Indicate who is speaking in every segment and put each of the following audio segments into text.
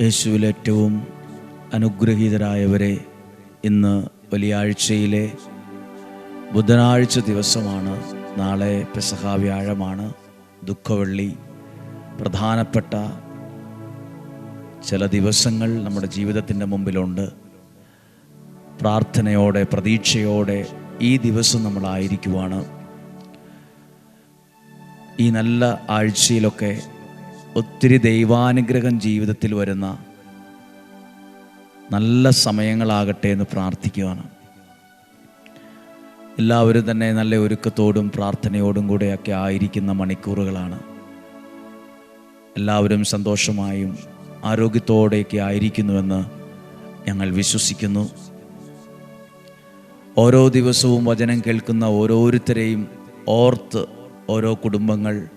Speaker 1: യേശുവിൽ ഏറ്റവും അനുഗ്രഹീതരായവരെ ഇന്ന് വലിയാഴ്ചയിലെ ബുധനാഴ്ച ദിവസമാണ്. നാളെ പെസഹ വ്യാഴമാണ്. ദുഃഖവെള്ളി. പ്രധാനപ്പെട്ട ചില ദിവസങ്ങൾ നമ്മുടെ ജീവിതത്തിന്റെ മുമ്പിലുണ്ട്. പ്രാർത്ഥനയോടെ പ്രതീക്ഷയോടെ ഈ ദിവസം നമ്മളായിരിക്കുവാണ്. ഈ നല്ല ആഴ്ചയിലൊക്കെ ഒത്തിരി ദൈവാനുഗ്രഹം ജീവിതത്തിൽ വരുന്ന നല്ല സമയങ്ങളാകട്ടെ എന്ന് പ്രാർത്ഥിക്കുവാണ്. എല്ലാവരും തന്നെ നല്ല ഒരുക്കത്തോടും പ്രാർത്ഥനയോടും കൂടെയൊക്കെ ആയിരിക്കുന്ന മണിക്കൂറുകളാണ്. എല്ലാവരും സന്തോഷമായും ആരോഗ്യത്തോടെയൊക്കെ ആയിരിക്കുന്നുവെന്ന് ഞങ്ങൾ വിശ്വസിക്കുന്നു. ഓരോ ദിവസവും വചനം കേൾക്കുന്ന ഓരോരുത്തരെയും ഓർത്ത് ഓരോ കുടുംബങ്ങൾ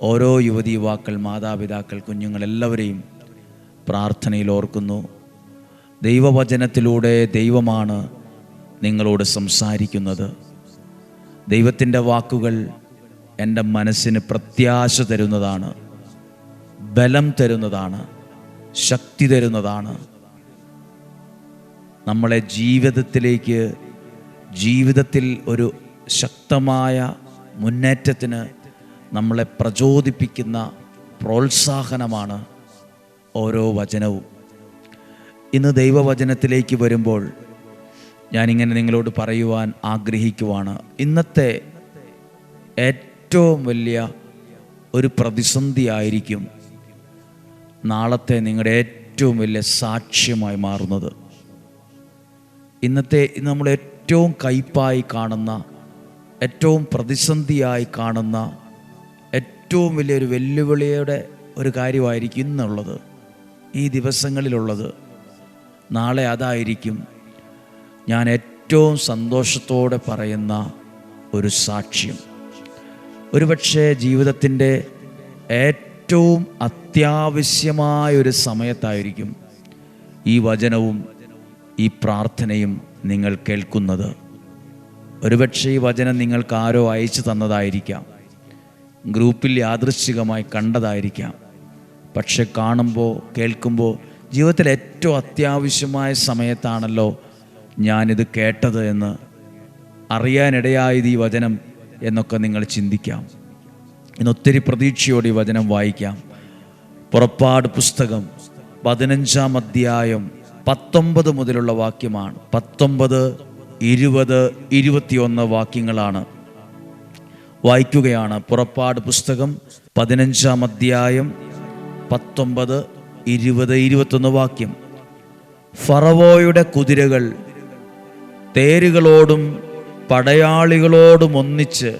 Speaker 1: ഓരോ യുവതി യുവാക്കൾ മാതാപിതാക്കൾ കുഞ്ഞുങ്ങളെല്ലാവരെയും പ്രാർത്ഥനയിൽ ഓർക്കുന്നു. ദൈവവചനത്തിലൂടെ ദൈവമാണ് നിങ്ങളോട് സംസാരിക്കുന്നത്. ദൈവത്തിന്റെ വാക്കുകൾ എന്റെ മനസ്സിന് പ്രത്യാശ തരുന്നതാണ് ബലം തരുന്നതാണ് ശക്തി തരുന്നതാണ്. നമ്മളെ ജീവിതത്തിലേക്ക് ജീവിതത്തിൽ ഒരു ശക്തമായ മുന്നേറ്റത്തിന് നമ്മളെ പ്രചോദിപ്പിക്കുന്ന പ്രോത്സാഹനമാണ് ഓരോ വചനവും. ഇന്ന് ദൈവവചനത്തിലേക്ക് വരുമ്പോൾ ഞാനിങ്ങനെ നിങ്ങളോട് പറയുവാൻ ആഗ്രഹിക്കുവാണ്. ഇന്നത്തെ ഏറ്റവും വലിയ ഒരു പ്രതിസന്ധിയായിരിക്കും നാളത്തെ നിങ്ങളുടെ ഏറ്റവും വലിയ സാക്ഷ്യമായി മാറുന്നത്. ഇന്നത്തെ ഇന്ന് നമ്മൾ ഏറ്റവും കയ്പായി കാണുന്ന ഏറ്റവും പ്രതിസന്ധിയായി കാണുന്ന ഏറ്റവും വലിയൊരു വെല്ലുവിളിയുടെ ഒരു കാര്യമായിരിക്കും ഇന്നുള്ളത്. ഈ ദിവസങ്ങളിലുള്ളത്. നാളെ അതായിരിക്കും ഞാൻ ഏറ്റവും സന്തോഷത്തോടെ പറയുന്ന ഒരു സാക്ഷ്യം. ഒരുപക്ഷെ ജീവിതത്തിന്റെ ഏറ്റവും അത്യാവശ്യമായ ഒരു സമയത്തായിരിക്കും ഈ വചനവും ഈ പ്രാർത്ഥനയും നിങ്ങൾ കേൾക്കുന്നത്. ഒരുപക്ഷെ ഈ വചനം നിങ്ങൾക്ക് ആരോ അയച്ചു തന്നതായിരിക്കാം. ഗ്രൂപ്പിൽ യാദൃശ്ചികമായി കണ്ടതായിരിക്കാം. പക്ഷെ കാണുമ്പോൾ കേൾക്കുമ്പോൾ ജീവിതത്തിൽ ഏറ്റവും അത്യാവശ്യമായ സമയത്താണല്ലോ ഞാനിത് കേട്ടത് എന്ന് അറിയാനിടയായത് ഈ വചനം എന്നൊക്കെ നിങ്ങൾ ചിന്തിക്കാം. ഇന്ന് ഒത്തിരി പ്രതീക്ഷയോടെ ഈ വചനം വായിക്കാം. പുറപ്പാട് പുസ്തകം പതിനഞ്ചാം അധ്യായം പത്തൊമ്പത് മുതലുള്ള വാക്യമാണ്. പത്തൊമ്പത് ഇരുപത് ഇരുപത്തിയൊന്ന് വാക്യങ്ങളാണ്. വായിക്കുകയാണ്. പുറപ്പാട് പുസ്തകം പതിനഞ്ചാം അധ്യായം പത്തൊമ്പത് ഇരുപത് ഇരുപത്തൊന്ന് വാക്യം. ഫറവോയുടെ കുതിരകൾ തേരുകളോടും പടയാളികളോടും ഒന്നിച്ച്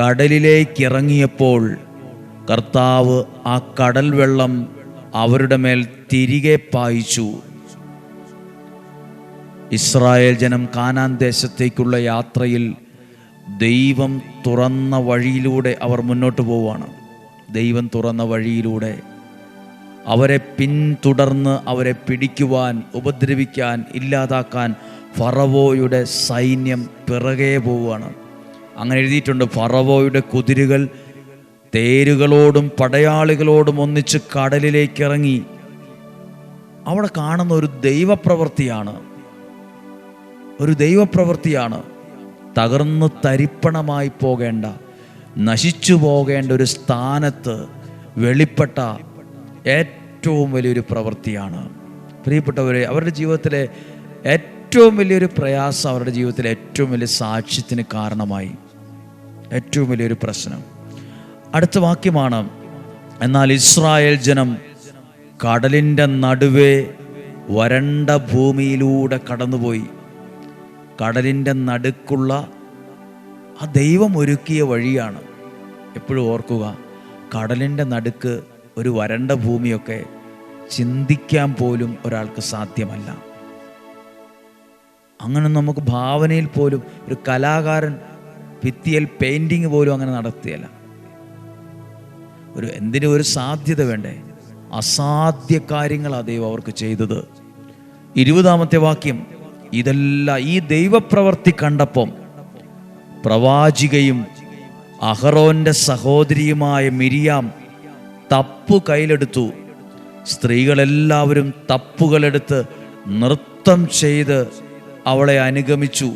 Speaker 1: കടലിലേക്കിറങ്ങിയപ്പോൾ കർത്താവ് ആ കടൽ വെള്ളം അവരുടെ മേൽ തിരികെ പായിച്ചു. ഇസ്രായേൽ ജനം കാനാൻ ദേശത്തേക്കുള്ള യാത്രയിൽ ദൈവം തുറന്ന വഴിയിലൂടെ അവർ മുന്നോട്ട് പോവുകയാണ്. ദൈവം തുറന്ന വഴിയിലൂടെ അവരെ പിന്തുടർന്ന് അവരെ പിടിക്കുവാൻ ഉപദ്രവിക്കാൻ ഇല്ലാതാക്കാൻ ഫറവോയുടെ സൈന്യം പിറകെ പോവുകയാണ്. അങ്ങനെ എഴുതിയിട്ടുണ്ട് ഫറവോയുടെ കുതിരുകൾ തേരുകളോടും പടയാളികളോടും ഒന്നിച്ച് കടലിലേക്ക് ഇറങ്ങി. അവിടെ കാണുന്ന ഒരു ദൈവപ്രവൃത്തിയാണ്. ഒരു ദൈവപ്രവൃത്തിയാണ്. തകർന്ന് തരിപ്പണമായി പോകേണ്ട നശിച്ചു പോകേണ്ട ഒരു സ്ഥാനത്ത് വെളിപ്പെട്ട ഏറ്റവും വലിയൊരു പ്രവൃത്തിയാണ്. പ്രിയപ്പെട്ടവരെ അവരുടെ ജീവിതത്തിലെ ഏറ്റവും വലിയൊരു പ്രയാസം അവരുടെ ജീവിതത്തിലെ ഏറ്റവും വലിയ സാക്ഷ്യത്തിന് കാരണമായി. ഏറ്റവും വലിയൊരു പ്രശ്നം. അടുത്ത വാക്യമാണ് എന്നാൽ ഇസ്രായേൽ ജനം കടലിന്റെ നടുവേ വരണ്ട ഭൂമിയിലൂടെ കടന്നുപോയി. കടലിന്റെ നടുക്കുള്ള ആ ദൈവം ഒരുക്കിയ വഴിയാണ്. എപ്പോഴും ഓർക്കുക കടലിന്റെ നടുക്ക് ഒരു വരണ്ട ഭൂമിയൊക്കെ ചിന്തിക്കാൻ പോലും ഒരാൾക്ക് സാധ്യമല്ല. അങ്ങനെ നമുക്ക് ഭാവനയിൽ പോലും ഒരു കലാകാരൻ ഭിത്തിയിൽ പെയിന്റിങ് പോലും അങ്ങനെ നടത്തിയല്ല ഒരു എന്തിനും ഒരു സാധ്യത വേണ്ടേ? അസാധ്യ കാര്യങ്ങളാണ് ദൈവം അവർക്ക് ചെയ്തത്. ഇരുപതാമത്തെ വാക്യം ഇതെല്ലാം ഈ ദൈവപ്രവർത്തി കണ്ടപ്പം പ്രവാചികയും അഹറോന്റെ സഹോദരിയുമായ മിരിയാം തപ്പു കയ്യിലെടുത്തു. സ്ത്രീകളെല്ലാവരും തപ്പുകളെടുത്ത് നൃത്തം ചെയ്ത് അവളെ അനുഗമിച്ചു.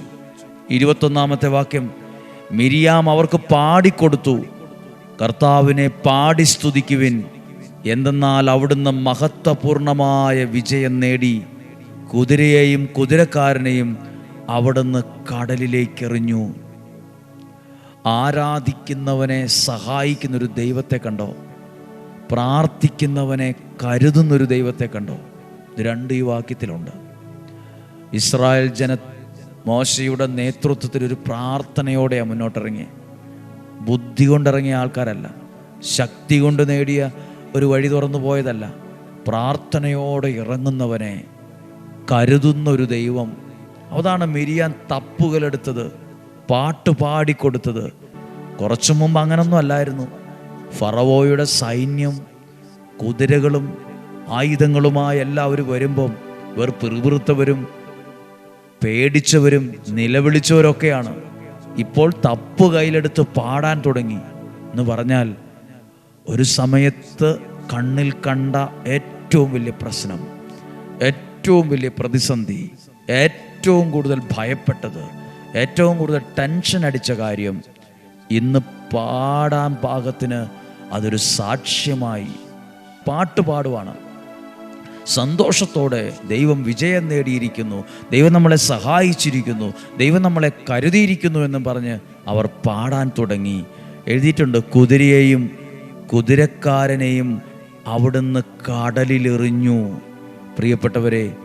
Speaker 1: ഇരുപത്തൊന്നാമത്തെ വാക്യം മിരിയാം അവർക്ക് പാടിക്കൊടുത്തു. കർത്താവിനെ പാടി സ്തുതിക്കുവിൻ. എന്തെന്നാൽ അവിടുന്ന് മഹത്വപൂർണമായ വിജയം നേടി. കുതിരയെയും കുതിരക്കാരനെയും അവിടുന്ന് കടലിലേക്ക് എറിഞ്ഞു ആരാധിക്കുന്നവനെ സഹായിക്കുന്നൊരു ദൈവത്തെ കണ്ടോ? പ്രാർത്ഥിക്കുന്നവനെ കരുതുന്നൊരു ദൈവത്തെ കണ്ടോ? രണ്ട് ഈ വാക്യത്തിലുണ്ട്. ഇസ്രായേൽ ജന മോശയുടെ നേതൃത്വത്തിൽ ഒരു പ്രാർത്ഥനയോടെയാണ് മുന്നോട്ടിറങ്ങി. ബുദ്ധി കൊണ്ടിറങ്ങിയ ആൾക്കാരല്ല. ശക്തി കൊണ്ട് നേടിയ ഒരു വഴി തുറന്നു പോയതല്ല. പ്രാർത്ഥനയോടെ ഇറങ്ങുന്നവനെ കരുതുന്ന ഒരു ദൈവം. അതാണ് മിരിയാൻ തപ്പുകളെടുത്തത് പാട്ട് പാടിക്കൊടുത്തത്. കുറച്ചു മുമ്പ് അങ്ങനൊന്നും അല്ലായിരുന്നു. ഫറവോയുടെ സൈന്യം കുതിരകളും ആയുധങ്ങളുമായി എല്ലാവരും വരുമ്പം ഇവർ പിറുപിറുത്തവരും പേടിച്ചവരും നിലവിളിച്ചവരൊക്കെയാണ്. ഇപ്പോൾ തപ്പ് കയ്യിലെടുത്ത് പാടാൻ തുടങ്ങി എന്ന് പറഞ്ഞാൽ ഒരു സമയത്ത് കണ്ണിൽ കണ്ട ഏറ്റവും വലിയ പ്രശ്നം വലിയ പ്രതിസന്ധി ഏറ്റവും കൂടുതൽ ഭയപ്പെട്ടത് ഏറ്റവും കൂടുതൽ ടെൻഷൻ അടിച്ച കാര്യം ഇന്ന് പാടാൻ പാകത്തിന് അതൊരു സാക്ഷ്യമായി പാട്ട് പാടുവാണ്. സന്തോഷത്തോടെ ദൈവം വിജയം നേടിയിരിക്കുന്നു ദൈവം നമ്മളെ സഹായിച്ചിരിക്കുന്നു ദൈവം നമ്മളെ കരുതിയിരിക്കുന്നു എന്നും പറഞ്ഞ് അവർ പാടാൻ തുടങ്ങി. എഴുതിയിട്ടുണ്ട് കുതിരയെയും കുതിരക്കാരനെയും അവിടുന്ന് കടലിലെറിഞ്ഞു. പ്രിയപ്പെട്ടവരെ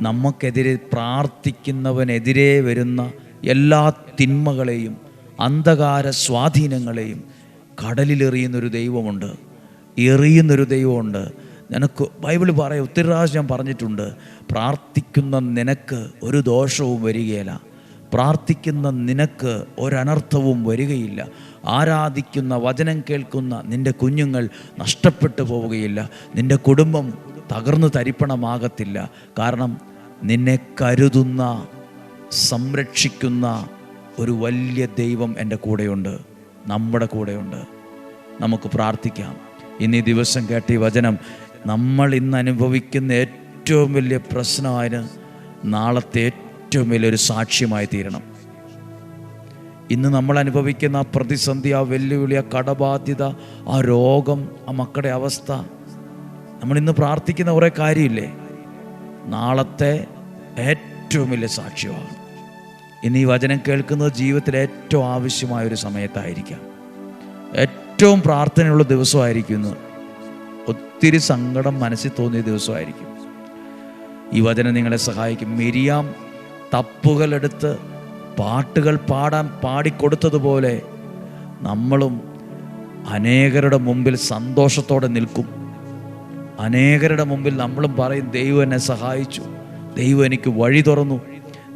Speaker 1: നമുക്കെതിരെ പ്രാർത്ഥിക്കുന്നവനെതിരെ വരുന്ന എല്ലാ തിന്മകളെയും അന്ധകാര സ്വാധീനങ്ങളെയും കടലിലെറിയുന്നൊരു ദൈവമുണ്ട്. എറിയുന്നൊരു ദൈവമുണ്ട്. നിനക്ക് ബൈബിൾ പറയാം ഒത്തിരി പ്രാവശ്യം ഞാൻ പറഞ്ഞിട്ടുണ്ട് പ്രാർത്ഥിക്കുന്ന നിനക്ക് ഒരു ദോഷവും വരികയില്ല. പ്രാർത്ഥിക്കുന്ന നിനക്ക് ഒരനർത്ഥവും വരികയില്ല. ആരാധിക്കുന്ന വചനം കേൾക്കുന്ന നിന്റെ കുഞ്ഞുങ്ങൾ നഷ്ടപ്പെട്ടു പോവുകയില്ല. നിന്റെ കുടുംബം തകർന്നു തരിപ്പണമാകത്തില്ല. കാരണം നിന്നെ കരുതുന്ന സംരക്ഷിക്കുന്ന ഒരു വലിയ ദൈവം എന്റെ കൂടെയുണ്ട്. നമ്മുടെ കൂടെയുണ്ട്. നമുക്ക് പ്രാർത്ഥിക്കാം. ഇന്നീ ദിവസം കേട്ട ഈ വചനം നമ്മൾ ഇന്ന് അനുഭവിക്കുന്ന ഏറ്റവും വലിയ പ്രശ്നമായതിന് നാളത്തെ ഏറ്റവും വലിയൊരു സാക്ഷ്യമായി തീരണം. ഇന്ന് നമ്മൾ അനുഭവിക്കുന്ന ആ പ്രതിസന്ധി ആ വെല്ലുവിളി ആ കടബാധ്യത ആ രോഗം ആ മക്കളുടെ അവസ്ഥ നമ്മൾ ഇന്ന് പ്രാർത്ഥിക്കുന്ന കുറേ കാര്യമില്ലേ? നാളത്തെ ഏറ്റവും വലിയ സാക്ഷ്യമാണ്. ഇന്ന് ഈ വചനം കേൾക്കുന്നത് ജീവിതത്തിൽ ഏറ്റവും ആവശ്യമായ ഒരു സമയത്തായിരിക്കാം. ഏറ്റവും പ്രാർത്ഥനയുള്ള ദിവസമായിരിക്കും ഇന്ന് ഒത്തിരി സങ്കടം മനസ്സിൽ തോന്നിയ ദിവസമായിരിക്കും. ഈ വചനം നിങ്ങളെ സഹായിക്കും. മിരിയാം തപ്പുകളെടുത്ത് പാട്ടുകൾ പാടാൻ പാടിക്കൊടുത്തതുപോലെ നമ്മളും അനേകരുടെ മുമ്പിൽ സന്തോഷത്തോടെ നിൽക്കും. അനേകരുടെ മുമ്പിൽ നമ്മളും പറയും ദൈവം എന്നെ സഹായിച്ചു. ദൈവം എനിക്ക് വഴി തുറന്നു.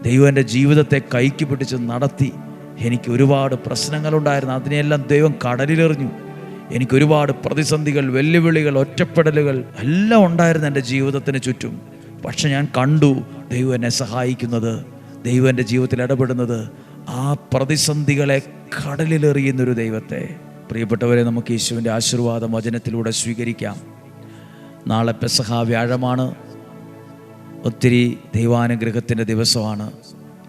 Speaker 1: ദൈവം എന്റെ ജീവിതത്തെ കൈക്ക് പിടിച്ച് നടത്തി. എനിക്ക് ഒരുപാട് പ്രശ്നങ്ങളുണ്ടായിരുന്നു. അതിനെയെല്ലാം ദൈവം കടലിലെറിഞ്ഞു. എനിക്ക് ഒരുപാട് പ്രതിസന്ധികൾ വെല്ലുവിളികൾ ഒറ്റപ്പെടലുകൾ എല്ലാം ഉണ്ടായിരുന്നു എന്റെ ജീവിതത്തിന് ചുറ്റും. പക്ഷെ ഞാൻ കണ്ടു ദൈവം എന്നെ സഹായിക്കുന്നത് ദൈവം എന്റെ ജീവിതത്തിൽ ഇടപെടുന്നത് ആ പ്രതിസന്ധികളെ കടലിലെറിയുന്നൊരു ദൈവത്തെ. പ്രിയപ്പെട്ടവരെ നമുക്ക് യേശുവിന്റെ ആശീർവാദം വചനത്തിലൂടെ സ്വീകരിക്കാം. നാളെ പെസഹ വ്യാഴമാണ്. ഒത്തിരി ദൈവാനുഗ്രഹത്തിന്റെ ദിവസമാണ്.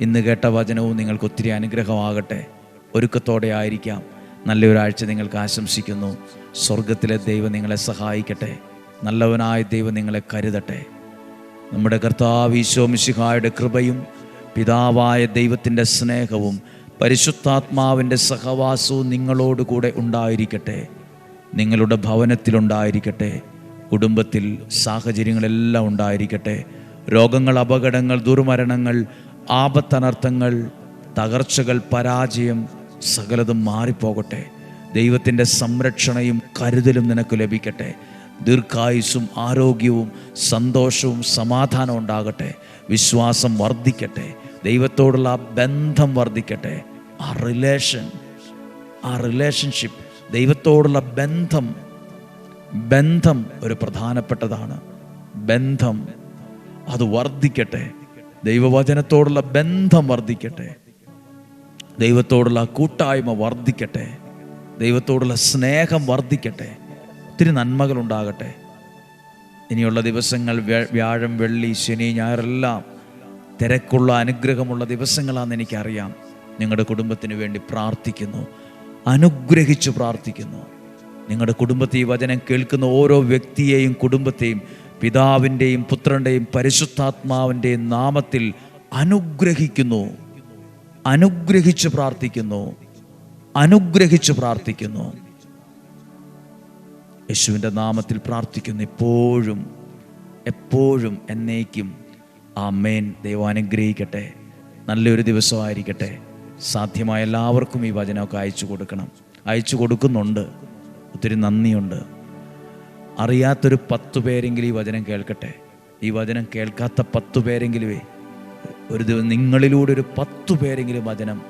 Speaker 1: ഇന്ന് കേട്ട വചനവും നിങ്ങൾക്ക് ഒത്തിരി അനുഗ്രഹമാകട്ടെ. ഒരുക്കത്തോടെ ആയിരിക്കാം. നല്ലൊരാഴ്ച നിങ്ങൾക്ക് ആശംസിക്കുന്നു. സ്വർഗത്തിലെ ദൈവം നിങ്ങളെ സഹായിക്കട്ടെ. നല്ലവനായ ദൈവം നിങ്ങളെ കരുതട്ടെ. നമ്മുടെ കർത്താവ് ഈശോമിശിഹായുടെ കൃപയും പിതാവായ ദൈവത്തിന്റെ സ്നേഹവും പരിശുദ്ധാത്മാവിന്റെ സഹവാസവും നിങ്ങളോടുകൂടെ ഉണ്ടായിരിക്കട്ടെ. നിങ്ങളുടെ ഭവനത്തിലുണ്ടായിരിക്കട്ടെ. കുടുംബത്തിൽ സാഹചര്യങ്ങളെല്ലാം ഉണ്ടായിരിക്കട്ടെ. രോഗങ്ങൾ അപകടങ്ങൾ ദുർമരണങ്ങൾ ആപത്തനർത്ഥങ്ങൾ തകർച്ചകൾ പരാജയം സകലതും മാറിപ്പോകട്ടെ. ദൈവത്തിന്റെ സംരക്ഷണയും കരുതലും നിനക്ക് ലഭിക്കട്ടെ. ദീർഘായുസ്സും ആരോഗ്യവും സന്തോഷവും സമാധാനവും ഉണ്ടാകട്ടെ. വിശ്വാസം വർദ്ധിക്കട്ടെ. ദൈവത്തോടുള്ള ബന്ധം വർദ്ധിക്കട്ടെ. ആ റിലേഷൻ ആ റിലേഷൻഷിപ്പ് ദൈവത്തോടുള്ള ബന്ധം ബന്ധം ഒരു പ്രധാനപ്പെട്ടതാണ്. ബന്ധം അത് വർദ്ധിക്കട്ടെ. ദൈവവചനത്തോടുള്ള ബന്ധം വർദ്ധിക്കട്ടെ. ദൈവത്തോടുള്ള കൂട്ടായ്മ വർദ്ധിക്കട്ടെ. ദൈവത്തോടുള്ള സ്നേഹം വർദ്ധിക്കട്ടെ. ഒത്തിരി നന്മകൾ ഉണ്ടാകട്ടെ ഇനിയുള്ള ദിവസങ്ങൾ വ്യാഴം വെള്ളി ശനി ഞായറെല്ലാം തിരക്കുള്ള അനുഗ്രഹമുള്ള ദിവസങ്ങളാണെന്ന് എനിക്കറിയാം. നിങ്ങളുടെ കുടുംബത്തിന് വേണ്ടി പ്രാർത്ഥിക്കുന്നു. അനുഗ്രഹിച്ചു പ്രാർത്ഥിക്കുന്നു. നിങ്ങളുടെ കുടുംബത്തെ ഈ വചനം കേൾക്കുന്ന ഓരോ വ്യക്തിയെയും കുടുംബത്തെയും പിതാവിന്റെയും പുത്രന്റെയും പരിശുദ്ധാത്മാവിന്റെയും നാമത്തിൽ അനുഗ്രഹിക്കുന്നു. അനുഗ്രഹിച്ച് പ്രാർത്ഥിക്കുന്നു. അനുഗ്രഹിച്ച് പ്രാർത്ഥിക്കുന്നു. യേശുവിന്റെ നാമത്തിൽ പ്രാർത്ഥിക്കുന്നു എപ്പോഴും. എപ്പോഴും എന്നേക്കും. ആ മേൻ ദൈവം അനുഗ്രഹിക്കട്ടെ. നല്ലൊരു ദിവസമായിരിക്കട്ടെ. സാധ്യമായ എല്ലാവർക്കും ഈ വചനമൊക്കെ അയച്ചു കൊടുക്കണം. അയച്ചു കൊടുക്കുന്നുണ്ട്. ഒത്തിരി നന്ദിയുണ്ട്. അറിയാത്തൊരു പത്തു പേരെങ്കിലും ഈ വചനം കേൾക്കട്ടെ. ഈ വചനം കേൾക്കാത്ത പത്തു പേരെങ്കിലുമേ ഒരു ദിവസം നിങ്ങളിലൂടെ ഒരു പത്തു പേരെങ്കിലും വചനം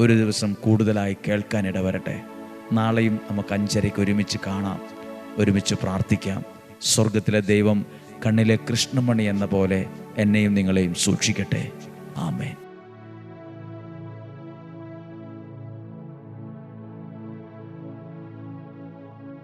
Speaker 1: ഒരു ദിവസം കൂടുതലായി കേൾക്കാൻ ഇടവരട്ടെ. നാളെയും നമുക്ക് അഞ്ചരയ്ക്ക് ഒരുമിച്ച് കാണാം ഒരുമിച്ച് പ്രാർത്ഥിക്കാം. സ്വർഗത്തിലെ ദൈവം കണ്ണിലെ കൃഷ്ണമണി എന്ന പോലെ എന്നെയും നിങ്ങളെയും സൂക്ഷിക്കട്ടെ. ആമേൻ.